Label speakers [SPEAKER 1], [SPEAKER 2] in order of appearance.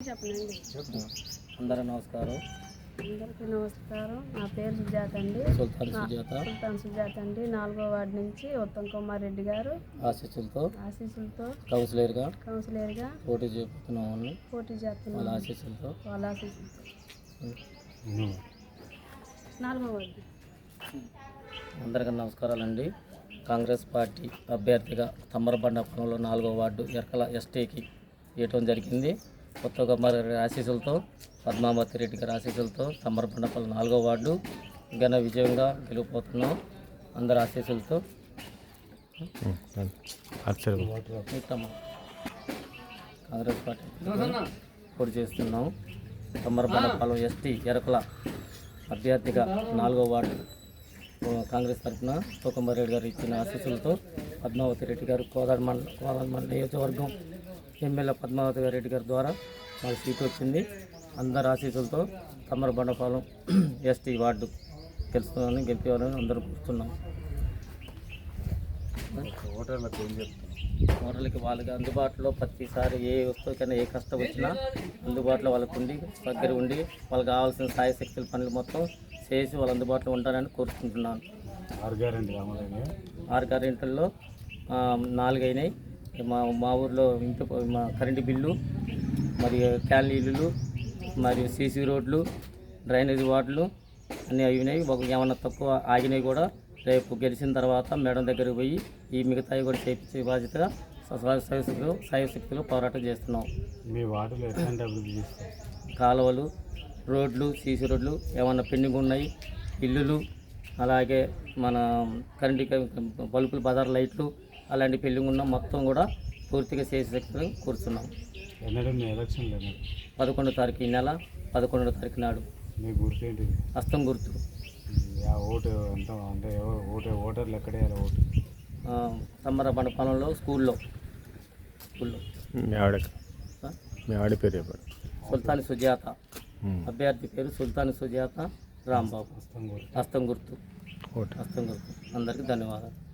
[SPEAKER 1] చెప్పనండి.
[SPEAKER 2] అందరూ నమస్కారం.
[SPEAKER 1] అందరికీ నమస్కారం. నా పేరు సుజాత అండి.
[SPEAKER 2] సుల్తాన్ సుజాత.
[SPEAKER 1] సుల్తాన్ సుజాత అండి. నాలుగో వార్డు నుంచి ఉత్తమ్ కుమార్ రెడ్డి గారు
[SPEAKER 2] ఆశీస్సులతో
[SPEAKER 1] ఆశీస్సులతో
[SPEAKER 2] కౌన్సిలర్గా
[SPEAKER 1] కౌన్సిలర్గా
[SPEAKER 2] పోటీ చేస్తున్నాం వాళ్ళని
[SPEAKER 1] పోటీ
[SPEAKER 2] వాళ్ళ
[SPEAKER 1] చేస్తున్నాను
[SPEAKER 2] ఆశీస్సులతో.
[SPEAKER 1] వాళ్ళ ఆశీస్సులతో. నాలుగో వార్డు.
[SPEAKER 2] అందరికీ నమస్కారాలండి. కాంగ్రెస్ పార్టీ అభ్యర్థిగా తమ్మరబండ పొలంలో నాలుగో వార్డు ఎరకల ఎస్టీకి ఇవ్వటం జరిగింది. కొత్త కుమార్ గారి ఆశీస్సులతో పద్మావతి రెడ్డి గారి ఆశీస్సులతో తమ్మరబండపల్లి నాలుగో వార్డు ఘన విజయంగా గెలిపోతున్నాం అందరి ఆశీస్సులతో. కాంగ్రెస్ పార్టీ పోటీ చేస్తున్నాం. తమ్మరబండపాలెం ఎస్టీ ఎరకల అభ్యర్థిగా నాలుగో వార్డు కాంగ్రెస్ తరఫున తోకమారెడ్డి గారు ఇచ్చిన ఆశీస్సులతో పద్మావతి రెడ్డి గారు కోదాడ మండల కోదాడ మండల నియోజకవర్గం ఎమ్మెల్యే పద్మావతి గారి రెడ్డి గారి ద్వారా మాకు సీట్ వచ్చింది. అందరి ఆశీస్సులతో తమ్మరబండపాలెం ఎస్టీ వార్డు గెలుస్తుందని గెలిపేవారని అందరూ కూర్చున్నాం.
[SPEAKER 3] ఓటర్లకు ఏం చెప్తాను
[SPEAKER 2] ఓటర్లకి వాళ్ళకి అందుబాటులో ప్రతిసారి ఏ వస్తువుకైనా ఏ కష్టం వచ్చినా అందుబాటులో వాళ్ళకు ఉండి దగ్గర ఉండి వాళ్ళకి కావాల్సిన సాయ శక్తుల పనులు మొత్తం చేసి వాళ్ళ అందుబాటులో ఉంటారని కోరుకుంటున్నాను.
[SPEAKER 3] ఆరు గ్యారెంటీ
[SPEAKER 2] ఆరు కరెంట్లలో నాలుగు అయినాయి మా మా ఊర్లో ఇంటి మా కరెంటు బిల్లు మరియు క్యాన్ మరియు సీసీ రోడ్లు డ్రైనేజ్ వార్డులు అన్నీ అయినాయి ఒక ఏమన్నా తక్కువ ఆగినాయి కూడా రేపు గెలిచిన తర్వాత మేడం దగ్గరికి పోయి ఈ మిగతాయి కూడా చేయించే బాధ్యతగా సయశక్తులు సాయశక్తులు పోరాటం చేస్తున్నాం.
[SPEAKER 3] మీ వార్డులో ఎట్లాంటి అభివృద్ధి చేస్తారు?
[SPEAKER 2] కాలువలు రోడ్లు సీసీ రోడ్లు ఏమన్నా పెండింగ్ ఉన్నాయి? ఇల్లులు అలాగే మన కరెంటు బల్బులు బజార్ లైట్లు అలాంటి పెండింగ్ ఉన్న మొత్తం కూడా పూర్తిగా చేసే శక్తులు కూర్చున్నాం పదకొండో తారీఖు ఈ నెల పదకొండో తారీఖు నాడు.
[SPEAKER 3] మీ గుర్తు ఏంటిది
[SPEAKER 2] హస్తం గుర్తు.
[SPEAKER 3] ఆ ఓటు ఎంత అంటే ఎవరు ఓటు ఓటర్లు ఎక్కడే ఓటు?
[SPEAKER 2] ఆ, తమ్మర బండపాలెంలో స్కూల్లో. స్కూల్లో.
[SPEAKER 4] మీ ఆవిడ
[SPEAKER 2] ఆ,
[SPEAKER 4] మీ ఆవిడ పేరు
[SPEAKER 2] సుల్తాన్ సుజాత. అభ్యర్థి పేరు సుల్తాన్ సుజాత రాంబాబు.
[SPEAKER 3] హస్తం గుర్తు.
[SPEAKER 2] హస్తం గుర్తు.
[SPEAKER 4] ఓటు
[SPEAKER 2] హస్తం గుర్తు. అందరికీ ధన్యవాదాలు.